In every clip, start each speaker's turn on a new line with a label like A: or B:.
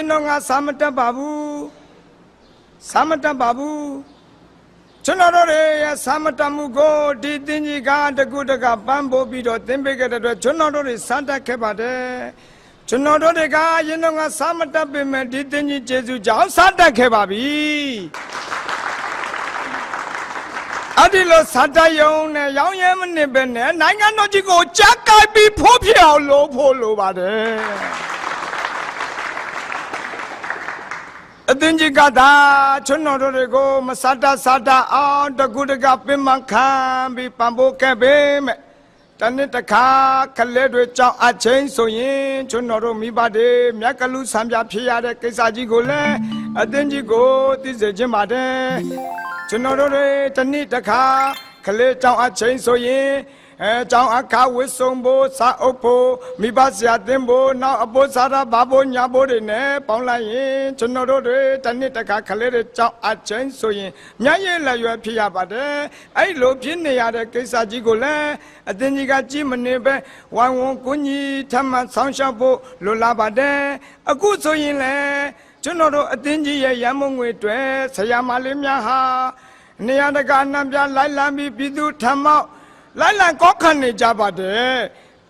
A: ရင်တော့ငါစာမတက်ပါဘူးစာမတက်ပါဘူးကျွန်တော်တို့ရဲ့စာမတက်မှုကိုဒီတင်းကြီးကတကူတကပန်းပိုးပြီးတော့သင်ပေးခဲ့တဲ့အတွက်ကျွန်တော်တို့တွေစတက်ခဲ့ပါတယ်ကျွန်တော်တို့တွေကရင်တော့ငါစာမတက်ပေမဲ့ဒီတင်းကြီးကျေးဇူးကြောင့်စတက်ခဲ့ပါပြီအဲ့ဒီလိုစတက်ယုံနဲ့ရောင်းရဲမနစ်ပဲနဲ့နိုင်ငံတော်ကြီးကိုကြက်ကိုက်ပြီးဖိုးဖြစ်အောင်လို့ဖို့လိုပါတယ် အသင်ကြီးကသာချွန်းတော်တို့တွေကိုမစတာစတာအောင်တကူတကပင်မခံပြီးပံပိုးခဲ့ပေမဲ့တနေ့တစ်ခါကလေးတွေကြောင့်အချင်းဆိုရင်ချွန်းတော်တို့မိဘတွေမြတ်ကလူဆံပြဖြစ်ရတဲ့ကိစ္စကြီးကိုလည်းအသင်ကြီးကိုသိစေခြင်းပါတယ်ချွန်းတော်တို့တွေတနေ့တစ်ခါကလေးကြောင့်အချင်းဆိုရင် အဲကြောင့်အခါဝစ်ဆုံဖို့စာအုပ်ဖို့မိဘဆရာတင်ဖို့နောက်အဖို့စားတာဘာဖို့ညာဖို့တွေနဲ့ပေါင်းလိုက်ရင်ကျွန်တော်တို့တွေတစ်နှစ်တစ်ခါခလေးတွေကြောင့်အချင်းဆိုရင်ညရည်လက်ရွယ်ဖြစ်ရပါတယ်အဲ့လိုဖြစ်နေရတဲ့ကိစ္စကြီးကိုလည်းအသင်ကြီးကကြည့်မနေပဲဝိုင်းဝန်းကိုကြီးထမ်းမှန်ဆောင်းရှောက်ဖို့လိုလားပါတယ်အခုဆိုရင်လည်းကျွန်တော်တို့အသင်ကြီးရဲ့ရမုံငွေတွေဆရာမလေးများဟာနေရာတကာနှံပြလိုက်လံပြီးပြည်သူထမ်းမောက် လိုက်လံကောခံနေကြပါတယ်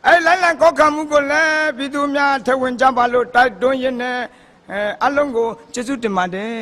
A: အဲလိုက်လံကောခံမှုကိုလည်းပြည်သူများထဝင်ကြပါလို့တိုက်တွန်းရင်းနဲ့အဲအလုံးကိုကျေးဇူးတင်ပါတယ်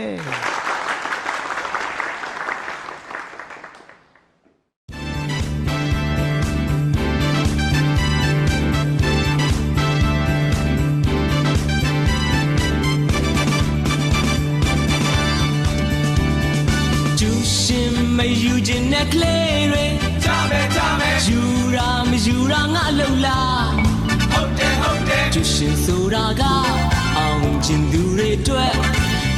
B: ဟုတ်တယ်
C: ကျူရှင်ဆိုတာကအောင်ခြင်းသူတွေအတွက်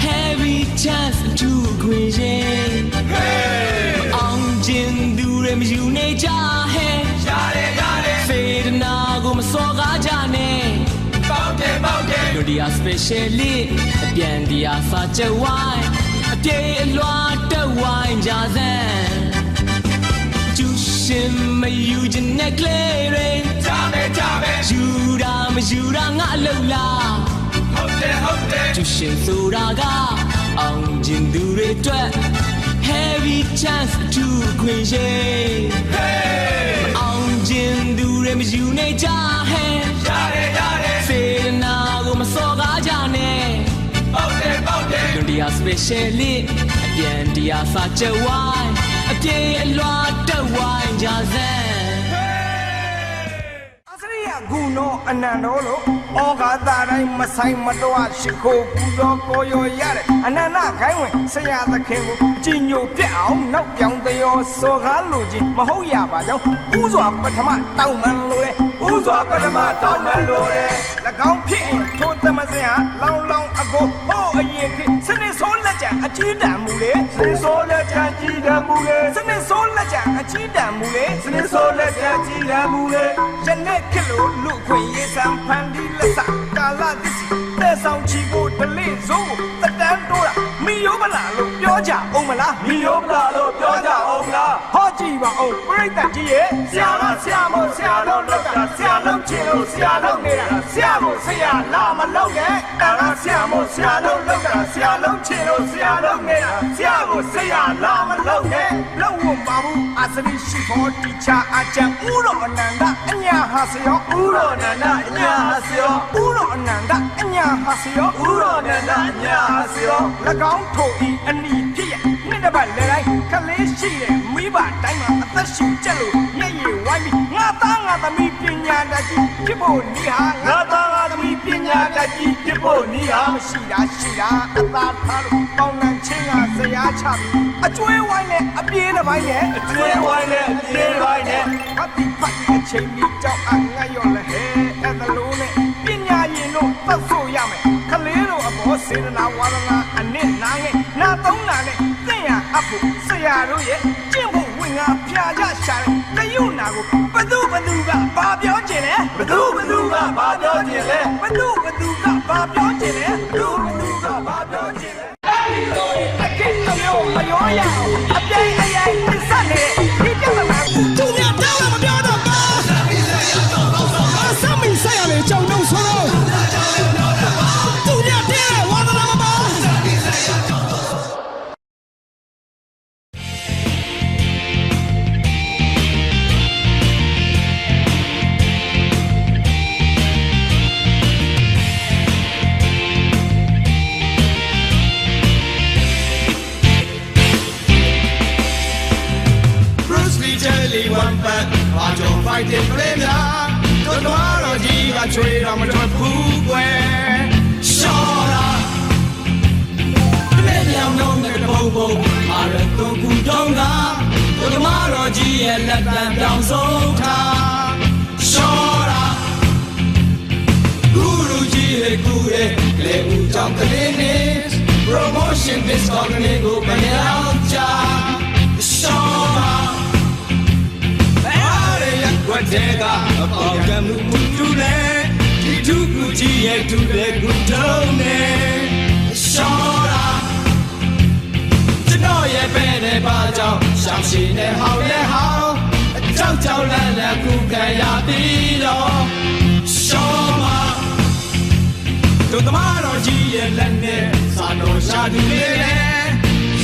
C: heavy chance to create အောင်ခြင်းသူတွေမယူနေကြဟဲ့
B: ရတယ်ရတယ်
C: ဖေဒနာကိုမစော်ကားကြနဲ့
B: ပေါက်တယ်ပေါက်တယ်
C: တို့ဒီယာ specially အပြန်ဒီယာစာချက်ဝိုင်းအပြေအလွှာတက်ဝိုင်းကြစမ်းကျူရှင်မယူခြင်းနဲ့ကလေးတွေ
B: ကြမယ်ကြမယ်
C: ယူတာမယူတာငါအလုံလား
B: ဟုတ်တယ်ဟုတ်တယ်
C: ကျူရှင်ဆိုတာကအောင်ခြင်းသူတွေအတွက် heavy chance to queen အောင်ခြင်းသူတွေမယူနေကြဟဲ့
B: ရတယ်ရတယ်
C: ဖေဒနာကိုမစော်ကားကြနဲ့
B: ပေါက်တယ်ပေါက်တယ်
C: ဒုတိယ specially အပြန်တရားစာချက်ဝိုင်းအပြေအလွှာတက်ဝိုင်းကြစမ်း
A: အစရိယ ဂုဏောအနန္တောလို့ဩဃာတာတိုင်းမဆိုင်မတော်ရှိခိုးပူဇော်ကိုရောရတဲ့အနန္တခိုင်းဝင်ဆရာသခင်ကိုကြည်ညိုပြက်အောင်နောက်ပြောင်တရောစောကားလိုကြီးမဟုတ်ရပါကြောင်းဥစွာပထမတောင်းမှန်လိုတဲ့
B: ဥစွာပထမတောင်းမှန်လို့တယ်၎
A: င်းဖြစ်ရင်ထိုသမစင်ဟာလောင်လောင်အကိုဟောအ အကြီးတန်းမူလေ
B: စင်စိုးလက်ချကြည်တမ်းမူလေ
A: စနစ်ဆိုးလက်ကြံအကြီးတန်းမူလေ
B: စင်စိုးလက်ချကြည်တမ်းမူလေ
A: ယနေ့ခေတ်လိုလူခွင့်ရေးစံဖန်ဒီလက်စကာလသစ္စည်းတဲ့ဆောင်ချီကိုဒလိဇိုးကိုတတန်းတိုးတာမီယောမလာလို့ပြောကြအောင်မလား
B: မီယောပလာလို့ပြောကြအောင်လား
A: ဟောကြည့်ပါအောင်ပြိတ္တကြီးရဲ့
B: ဆရာမဆရာမို့ဆရာလုံးလောက်တာဆရာလုံးချင်လို့ဆရာလုံးနေတာဆရာမို့ဆရာလာမလောက်နဲ့တာကဆရာမို့ဆရာလုံးလောက်တာဆရာလုံးချင်လို့ဆရာလုံးနေတာဆရာမို့ဆရာလာမလောက်နဲ့
A: လောက်ဝပါဘူးအစရိရှိဖို့တီချာအကြံဥတော်အနန္တအညာဟာစယော
B: ဥရောနန္ဒအညာဟာစယော
A: ဥတော်အနန္တအညာဟာစယော
B: ဥရောနန္ဒအညာဟာစယော၎
A: င်းထိုဤအနီဖြစ်ရဲ့နှစ်တစ်ပတ်လေတိုင်းကလေးရှိတဲ့မိ ဘတိုင်းမှာအသက်ရှင်ကြက်လို့မျက်ရည်ဝိုင်းပြီးငါသားငါသမီးပညာတတ်ကြီးဖြစ်ဖို့နေဟာငါ
B: ငါသားငါသမီးပညာတတ်ကြီးဖြစ်ဖို့နီးဟာ
A: မရှိတာရှိတာအသာထားလို့ပေါင်းနှံချင်းကဇရာချပြီးအကျွေးဝိုင်းနဲ့အပြေးတစ်ပိုင်းနဲ့
B: အကျွေးဝိုင်းနဲ့အပြေးပိုင်းနဲ့
A: ဖတ်ပြီးဖတ်ပြီးအချိန်ကြီးကြောက်အငတ်ရော် ဘသူဘသူကဘာပြောချင်လဲ
B: ဘသူဘသူကဘာပြောချင်လဲ
A: ဘသူဘသူကဘာပြောချင်လဲ ဖိုက်တင်ပလဲများတို့တော်တော်ကြီးကချွေတော်မထွက်ဘူးကွယ်ရှော့တာ
B: လက်ပြောင်လုံးတဲ့ပုံပုံအာရတုံကူတုံးကဘုဒ္ဓမတော်ကြီးရဲ့လက်တံပြောင်းဆုံးထားရှောတာဂူရူကြီးရဲ့ကူရဲ့လေဦးကြောင့်ကလေးနေ promotion discount လေးကိုပန်ရောက်ကြရှောတာအဲ့ ရရက်ွက်တဲ့ကအပေါက်ကမှုမှုတူလေဒီသူကူကြီးရဲ့တူလေကူတုံးနေရှောတာကျွန်တော်ရဲ့ပဲတဲ့ပါကြောင့်ရှောင်ရှိနေဟောင်းရဲ့ဟောင်းအကြောက်ကြောက်လန့်လန့်ခုခံရပြီးတော့ရှောင်းမတို့သမားတော်ကြီးရဲ့လက်နဲ့စာတော်ရှာသူလေးနဲ့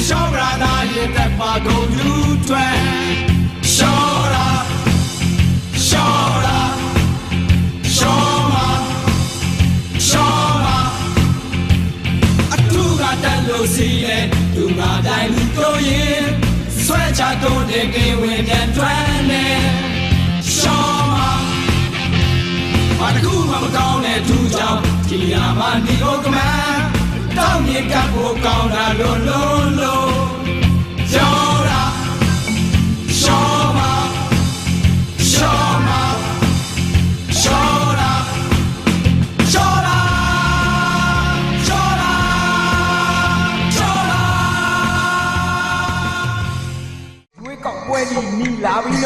B: ရှောင်းရတာရဲ့တက်ပါကုန်လူတွေ ချတော့တဲ့ကေဝင်ပြန်တွန်းနေရှောင်းမဘာတကူမှမကောင်းတဲ့သူကြောင့်ဒီရမဒီကိုကမန်တောင်းမြေကပ်ဖို့ကောင်းတာလို့လို့လို့
A: ကြော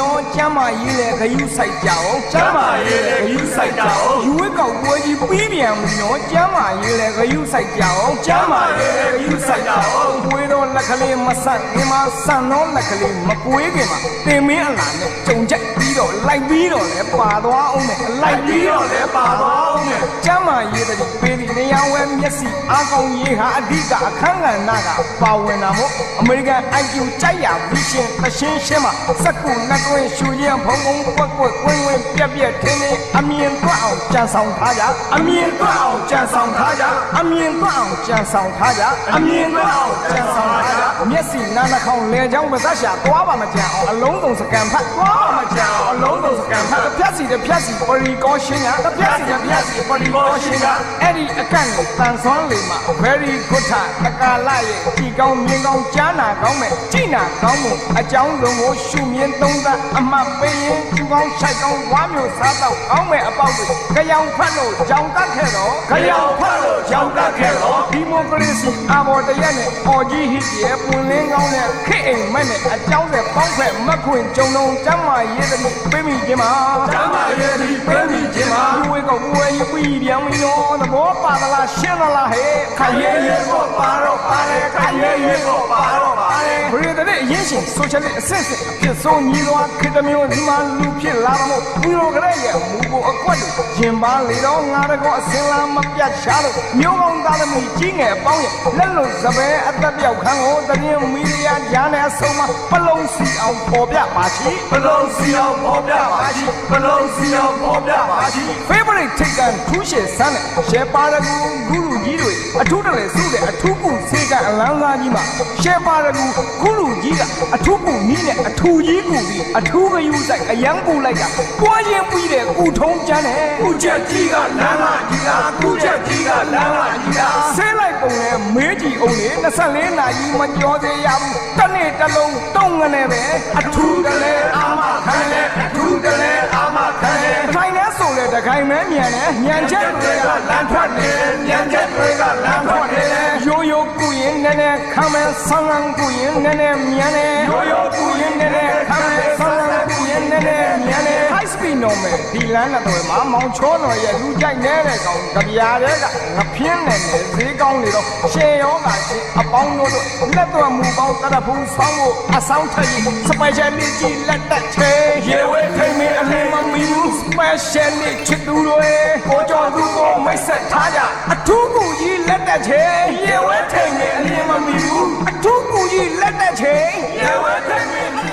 A: လာပြီနော်ကျမ်းမာရေးလေဂယုစိုက်ကြအောင်
D: ကျမ်းမာရေးလေဂရုစိုက်ကြအောင်
A: ယူဝေးကောက်ပွဲကြီးပြီးပြန်ပြီနော်ကျမ်းမာရေးလေဂယုစိုက်ကြအောင်
D: ကျမ်းမာရေးလေဂရုစိုက်ကြအောင်
A: ပွေးတော့လက်ကလေးမဆန့်ဒီမှာဆန့်တော့လက်ကလေးမပွေးခင်မှာတင်မင်းအလာနဲ့ကြုံချက်ပြီးတော့လိုက်ပြီးတော့လဲပါသွားအောင်မယ်အလိုက်ပြီးတော့လဲပါသွားအောင်မယ်ကျမ်းမာရေးတည်းပေးဒီနေရာဝဲမျက်စိအားကောင်းရေးဟာအဓိကအခန်းကဏ္ဍကပါဝင်တာမို့အမေရိကန် IQ ကြိုက်ရပြီးရှင်အရှင်းရှင်းမှာစက်ကူနှကွင်းရှူရင်ဖုံဖုံကွက်ကွက်ကွင်းကွင်းပြက်ပြက်ထင်းထင်းအမြင်တွက်အောင်ကြံဆောင်ထားကြအမြင်တွက်အောင်ကြံဆောင်ထားကြအမြင်တွက်အောင်ကြံဆောင်ထားကြအမြင်တွက်အောင်ကြံဆောင်ထားကြမျက်စိနားနှာခေါင်းလဲချောင်းပါးသက်ရှာသွားပါမကြံအောင်အလုံးစုံစကန်ဖတ်သွားပါမကြံအောင်အလုံးစုံစကန်ဖတ်တစ်ဖြတ်စီတစ်ဖြတ်စီပရီကောရှင်းကတစ်ဖြတ်စီတစ်ဖြတ်စီပရီကောရှင်းကအဲ့ဒီအကန့်ကိုတန်ဆွမ်းလေမှာ very good ထတကာလရဲ့ကြည်ကောင်းမြင်ကောင်းကြားနာကောင်းမဲ့ကြည်နာကောင်းမှုအကြောင်းစုံကိုရှုမြင်သုံးသပ်အမှတ်ပေးရင်ကျူကောင်းဆိုင်ကောင်းဝါမျိုးစားတော့ကောင်းမဲ့အပေါက်တွေကြောင်ဖတ်လို့ကြောင်တတ်ခဲ့တော့
D: ခရောင်ဖတ်လို့ကြောင်တတ်ခဲ့တော့
A: ဒီမိုကရေစီအဘော်တရက်နဲ့အော်ကြီးဟစ်ရဲ့ပွင့်လင်းကောင်းတဲ့ခေတ်အိမ်မက်နဲ့အကြောင်းတဲ့ပေါင်းဖက်မက်ခွင်ကြုံလုံးကျမ်းမာရေးသတိပေးမိခြင်းမှာ
D: ကျမ်းမာရေးဒီပေးမိခြင်းမှာ
A: ဝေကောဝေးပြီးပြန်မီနော်သဘောပါသလားရှင်းသလားဟဲ့
D: ခရဲရဲကိုပါတော့ပါတယ်ခရဲရဲကိုပါတော့ပါတယ်
A: ဘရီတဲ့ရင်ရှင်ဆိုရှယ်လစ်အစစ်စစ်အဖြစ်ဆုံးညီတော်ခေတ္တမျိုးဒီမှာလူဖြစ်လာတော့မို့ဘီရိုကလေးရဲ့မူကိုအကွက်လို့ရင်ပါလေတော့ငါတကောအစင်လာမပြတ်ရှားလို့မျိုးကောင်းသားသမီးကြီးငယ်ပေါင်းရဲ့လက်လို့စပယ်အသက်ပြောက်ခန်းကိုတရင်မီဒီယာကြားနဲ့အဆုံးမပလုံးစီအောင်ပေါ်ပြပါချီ
D: ဘလုံးစီအောင်ပေါ်ပြပါရှိဘလုံးစီအောင်ပေါ်ပြပါရှိ
A: favorite ထိတ်ကန်ထူးရှည်ဆန်းတဲ့ရှယ်ပါရကူဂုလူကြီးတွေအထူးတလဲစုတဲ့အထူးကူစေကအလန်းသားကြီးမှာရှယ်ပါရကူဂုလူကြီးကအထူးကူနီးနဲ့အထူးကြီးကူပြီးအထူးဂယူဆိုင်အယံပူလိုက်တာပွားရင်ပြီးတဲ့ကုထုံးကျန်းတယ်
D: ကုချက်ကြီးကလမ်းလာကြီးလားကုချက်ကြီးကလမ်းလာကြီးလား
A: ဆဲလိုက်ပုံနဲ့မေးကြည့်အောင်လေ24နာရီမကြောသေးရဘူးတစ်နေ့တစ်လုံးတုံးငနဲ့ပဲအထူးတလဲ
D: အာမခံလေအထူးတလဲအာမခံလေ
A: တခိုင်နဲ့ဆိုလေတခိုင်မဲမြန်တယ်ညံချက်တွေ
D: တွေက
A: က
D: လမ်းထွက်နေတယ်ညံချက်တွေကလမ်းထွက်နေတယ်
A: ရိုးရိုးကူရင်နည်းနည်းခမ်းမဲဆန်းဆန်းကူရင်နည်းနည်းမြန်တယ်
D: ရိုးရိုးကူ
A: ကူ
D: ရ
A: ရင်င်နည်းနည်းခမ်းမဲဆန်းဆန်းကူရင်နည်းနည်းမြန်တ ယ် high speed normal ဒီလမ်းနဲ့တော့မှာမောင်ချောတော်ရဲ့လူကြိုက်နေတဲ့ကောင်ကြပြားတဲ့ကငပြင်းနေနေဈေးကောင်းနေတော့ရှယ်ရောကရှင်အပေါင်းတို့တို့လက်တော်မူပေါင်းတရဖူးဆောင်းကိုအဆောင်ထည့်စပယ်ရှယ်လစ်ကြီးလက်တက်ချေ
D: ရေဝဲထိမ့်မင်းအ
A: အ
D: လ
A: လ
D: င်း
A: င်း
D: မ
A: မ
D: မီ
A: မီ
D: ဘူး
A: ဘူး special လေးချစ်သူတို့ရဲ့
D: ကိုကြော်သူကိုမိတ်ဆက်ထားကြ
A: အထူးကူကြီးလက်တက်ချေ
D: ရေဝဲထိမ့်မင်းအလင်းမမီဘူး
A: အထူးကူကြီးလက်တက်ချေ
D: ရေဝဲထိမ့်မင်း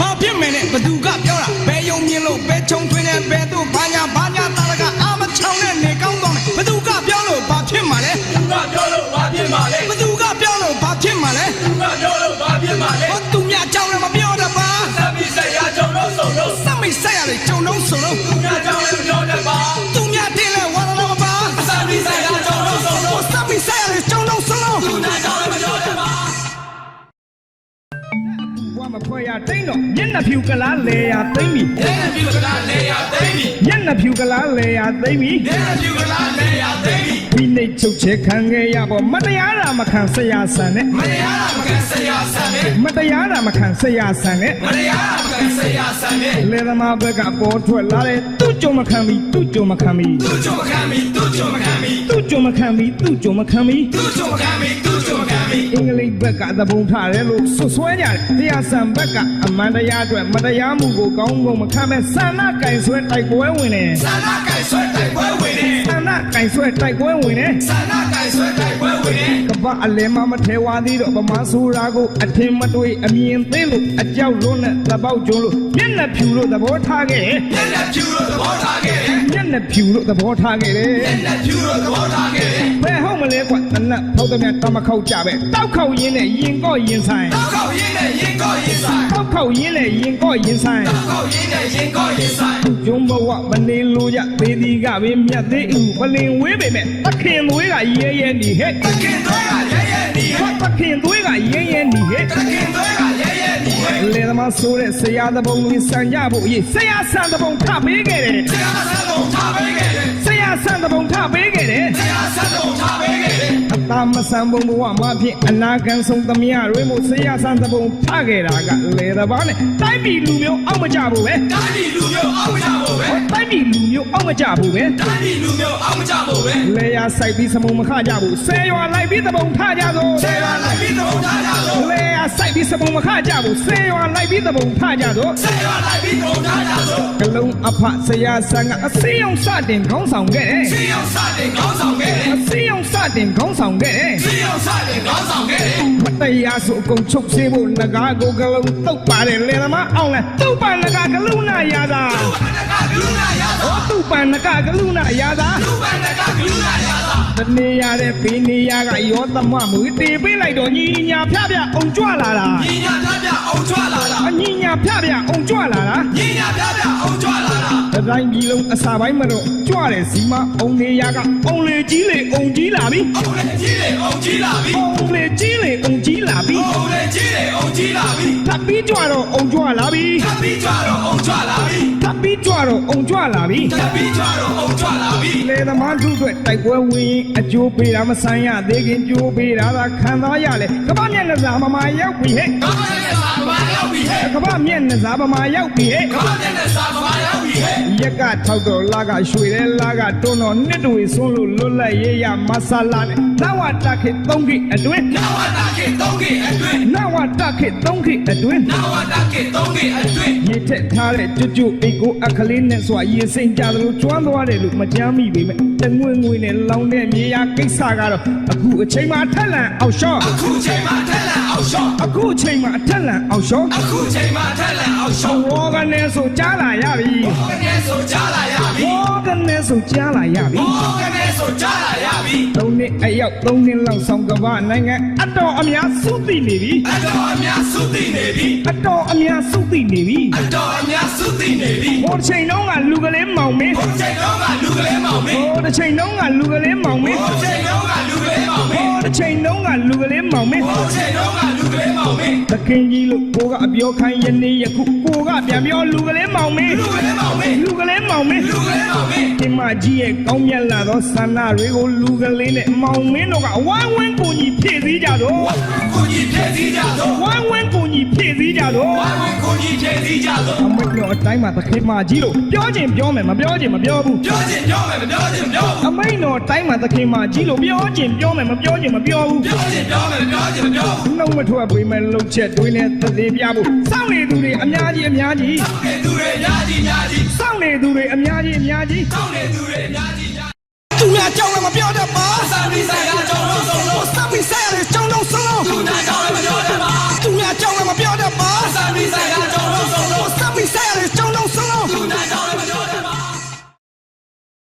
D: ဘာဖြစ်မယ်နဲ့ဘ
B: သူကပြောတာဘယ်ယုံမြင်လို့ဘယ်ခြုံထွင်းနဲ့ဘယ်သူဘာညာဘာညာ ဖြစ်ကြမှာတော့
E: ကြောင့်လည်းမပြောတတ်ပါ
B: သပိစရာကြုံတော့ဆုံးတော့
E: စမိတ်ဆက်ရလေကြုံလုံးစုံလုံး
B: သူများကြောင့်လည်းမပြောတတ်ပါ
E: သူများတင်လဲဝါတော့မပါ
B: သပိစရာကြုံတော့ဆုံးတော့
E: စမိတ်ဆက်ရလေကြုံလုံးစုံလုံး
B: သူများကြောင့်လည်းမပြောတတ်ပါ
A: ဘွားမဖွဲ့ရတိမ့်တော့မျက်နှာဖြူကလားလေရသိမ့်ပြီ
B: တဲ့ပြုကလာလေရသိပြီ
A: မျက်နှာဖြူကလားလေရသိမ့်ပြီ
B: တဲ့ပြုကလာလေရသိပြီ
A: ဒီနေ့ချုပ်ချယ်ခံခဲ့ရပေါ့မတရားတာမခံဆရာဆန်နဲ့
B: မရရမကန်ဆရာဆန်နဲ့
A: မတရားတာမခံဆရာဆန်နဲ့
B: မရရမကန်ဆရာဆန်နဲ့
A: လေသမားဘက်ကပေါ်ထွက်လာတယ်သူ့ကြုံမခံပြီသူ့ကြုံမခံပြီ
B: သူကြုံမခံမီသူကြုံမခံမီ
A: သူ့ကြုံမခံပြီသူ့ကြုံမခံပြီ
B: သူကြုံမခံမီသူကြုံမခံမီ
A: အင်္ဂလိပ်ဘက်ကသဘုံထားတယ်လို့ဆွဆွဲကြတယ်တရားဆန်ဘက်ကအမှန်တရားအတွက်မတရားမှုကိုကောင်းကောင်းမခံမဲ့ဆန္ဒကင်ဆွဲတိုက်ပွဲဝင်တယ်
B: ဆန္ဒကင်ဆွဲတိုက်ပွဲဝင်နေ
A: ဆန္ဒကင်ဆွဲတိုက်ပွဲဝင်တယ်
B: ဆန္ဒကင်ဆွဲတိုက်ပွဲဝင်နေ
A: က ပ္ပအလယ်မှာမထဲဝါသေးတော့ဗမာဆိုတာကိုအထင်မတွေးအမြင်သေးလို့အကြောက်လွန်းနဲ့သပေါက်ကျုံလို့မျက်နှာဖြူလို့သဘောထားခဲ့တယ်
B: ညနေဖြူလို့သဘောထားခဲ့တယ်
A: မျက်နှာဖြူလို့သဘောထားခဲ့တယ်
B: ညနေဖြူလို့သဘောထားခဲ့တယ်
A: ဘယ်ဟုတ်မလဲကွတနတ်ဖောက်သည်တမခောက်ကြပဲတောက်ခောက်ရင်းနဲ့ရင်ကော့ရင်ဆိုင်
B: တောက်ခေါက်ရင်းနဲ့ရင်ကောရင်ဆိုင်
A: တောက်ခောက်ရင်းနဲ့ရင်ကော့ရင်ဆိုင်
B: တောက်ခေါက်ရင်းနဲ့ရင်ကောရင်ဆိုင်
A: ကျုံဘဝမနေလို့ရသေးဒီကပဲမြတ်သေးဥပလင်ဝေးပေမဲ့သခင်သွေးကရဲရဲနေဟဲ့
B: တခင်သွဲကရဲရဲနီဟဲ့
A: သ ခင်သွေးကရဲရဲနေဟဲ့
B: တခင်သွဲကရဲရဲနီဟဲ့
A: လေသမားဆိုတဲ့ဆရာသဘုံကြီးစံကြဖို့အရေးဆရာဆန်သဘုံထပေးခဲ့တယ်
B: ဆရာဆန်းတော်ထားပေးခဲ့တယ်
A: ဆရာဆန်သဘုံထပေးခဲ့တယ်
B: ဆရာဆန်းတော်ထားပေးခဲ့တယ်
A: အသားမဆန်ဘုံဘဝမှာဖြင့်အနာဂန်ဆုံးသမီးတွေမို့ဆရာဆန်သဘုံထခဲ့တာကလေသဘာနဲ့တိုင်းပြည်လူမျိုးအောက်မကြဘူးပဲ
B: တိုင်းပြည်လူမျိုးအောက်မကြဖို့ပဲ
A: တိုင်းပြည်လူမျိုးအောက်မကြဘူးပဲ
B: တိုင်းပြည်လူမျိုးအောက်မကြဖို့ပဲ
A: လေယာဆိုင်ပြီးစမုံမခကြဘူးဆယ်ရွာလိုက်ပြီးသဘုံထကြသော
B: ဆရာလိုက်ပြီးတော်ထားကြ လို့
A: လေယာဆိုင်ပြီးစမုံမခကြဘူးဆယ်ရွာလိုက်ပြီးသဘုံထကြသော
B: ဆရာလိုက်ပြီးတော်ထားကြလို့
A: ကလုံးအဖဆရာဆန်ကအစည်းအောင်စတင်ခေါင်းဆောင်ခဲ့တယ်
B: စီအောင်စတင်ခေါင်းဆောင်ခဲ့တယ်
A: အစည်းအောင်စတင်ခေါင်းဆောင်ခဲ့တယ်
B: စီအောင်စတင်ခေါင်းဆောင်ခဲ့တယ်
A: မတရားဆိုအကုန်ချုပ်စေဖို့ငကားကိုကလုံးတုတ်ပါတယ်လေသမားအောင်လဲတုတ်ပန်ငကားကလူနာရတာ
B: လူဘန္နကကလူနာရသော
A: တုတ်ပန်ငကားကလူနာရတာ
B: လူဘန္နကကလူနာရသော
A: တနေရတဲ့ဘေးနေရကရောသမမူတေပေးလိုက်တော့ညီညာဖျဖျအောင်ကြွလာတာ
B: ညီညာပြပြအောင်ကြွလာတာ
A: အညီညာဖျဖျအောင်ကြွလာတာ
B: ညီညာပြပြအောင်ကြွလာတာ
A: တတိုင်းကြီးလုံးအစာပိုင်းမတော့ကြွတဲ့စီမအောင်နေရကအုံလေကြီးလေအုံကြီးလာပြီ
B: အောင်လေကြီးလေအောင်ကြီးလာပြီ
A: အုံလေကြီးလေအုံကြီးလာပြီ
B: အောင်လေကြီးလေအောင်ကြီးလာပြီ
A: ထပ်ပြီးကြွတော့အုံကြွလာပြီ
B: ထပ်ပြီးကြွတော့အောင်ကြွလာပြီ
A: ထပ်ပြီးကြွတော့အုံကြွလာပြီ
B: ထပ်ပြီးကြွတော့အောင်ကြွလာပြီ
A: လေသမားတို့အတွက်တိုက်ပွဲဝင်ရင်အကျိုးပေးတာမဆန်းရသေးခင်ကြိုးပေးတာသာခံစားရလေကမ္ဘာမျက်နှာစာမမရောက်ပြီဟဲ့
B: ကောင်းတဲ့စာမရောက်ပြီဟဲ့
A: ကမ္ဘာမျက်နှာစာမမရောက်ပြီဟဲ့
B: ကောင်းတဲ့စာမရောက်ပြီဟဲ့
A: ရက်ကထောက်တော့လာကရွှေတဲ့လာကတွန်းတော့နှစ်တွေဆွန်းလို့လွတ်လပ်ရေးရမဆာလာနဲ့နဝတခေသုံးခေအတွင်း
B: နဝတာကေသုံးကေအတွင်း
A: နဝတခေသုံးခေအတွင်း
B: နဝတာကေသုံးကေအတွင်း
A: ရေထက်ထားတဲ့ကျွတ်ကျွတ်အိတ်ကိုအခလေးနဲ့ဆိုရေစိမ့်ကြသလိုကျွမ်းသွားတယ်လို့မကြမ်းမိပေမဲ့တငွေငွေနဲ့လောင်တဲ့မြေယာကိစ္စကတော့အခုအချိန်မှာထက်လန်အောင်လျှော့
B: အခုချိန်မှာထက်လန် အောင်ရှော့
A: အခုအချိန်မှာထက်လန်အောင်လျှော့
B: အခုချိန်မှာထက်လန်အောင်ရှော့
A: ဝေါကနေဆိုကြားလာရပြီ
B: ဘောကနေဆိုကြားလာရပြီ
A: ဝေါကနေဆိုကြားလာရပြီ
B: ဘောကနေဆိုကြားလာရပြီ
A: သုံးနှစ်အယောက်သုံးနှစ်လောက်ဆောင်ကမ္ဘာနိုင်ငံအတော်အများစုသိနေပြီ
B: အတော်အများစုသိနေပြီ
A: အတော်အများစုသိနေပြီ
B: အတော်အများစုသိနေပြီ
A: ဟိုတစ်ချိန်လုံးကလူကလေးမောင်မင်း
B: ဘုံချိန်လုံးကလူကလေးမောင်မင်း
A: ဟိုတစ်ချိန်လုံးကလူကလေးမောင်မင်း
B: ဘုံချိန်လုံးကလူကလေး မောင်မ
A: ဟို
B: င်း
A: တစ်ချိန်လုံးကလူကလေးမောင်မင်း
B: ဘုံချိန်လုံးကလူကလေးမောင်မင်း
A: သခင်ကြီးလို့ကိုကအပြောခိုင်းယနေ့ယခုကိုကပြန်ပြောလူကလေးမောင်မင်း
B: လူကလေးမောင်မင်း
A: လူကလေးမောင်မင်း
B: လူကလေးမောင်မင်း
A: ဒီမကြီးရဲ့ကောင်းမြတ်လာသောဆန္ဒတွေကိုလူကလေးနဲ့မောင်မင်းတို့ကဝိုင်းဝန်းကိုကြီးဖြည့်စည်းကြတော့
B: ကိုကြီးဖြည့်စည်းကြသော
A: ဝိုင်းဝန်းကိုကြီးဖြည့်စည်းကြတော့
B: ဝိုင်းဝန်းကိုကြီးဖြည့်စည်းကြသော
A: အမိတ်တော်အတိုင်းမှာသခင်မကြီးလို့ပြောခြင်းပြောမယ်မပြောခြင်းမပြောဘူး
B: ပြောခြင်းပြောမယ်မပြောခြင်းမပြောဘူး
A: အမိတ်တော်အတိုင်းမှာသခင်မကြီးလို့ပြောခြင်းပြောမယ်မပြောခြင်းမပြောဘူး
B: ပြောခြင်းပြောမယ်မပြောခြင်းမပြောဘူး
A: နှုတ်မထွက်ပေမဲ့လှုပ်ချက်တွေးနဲ့သသေးပြဖို့စောင့်နေသူတွေအများကြီးအများကြီး
B: တောင်းနေသူတွေညာကြီးညာကြီး
A: စောင့်နေသူတွေအများကြီးအများကြီး
B: တောင်းနေသူတွေညာကြီးညာ
E: သူများကြောင့်လည်းမပြောတတ်ပါ
B: စာပြီးဆိုင်ကကြောင်းလုံးဆုံးလို့
E: စမိတ်ဆက်ရလေကြုံလုံး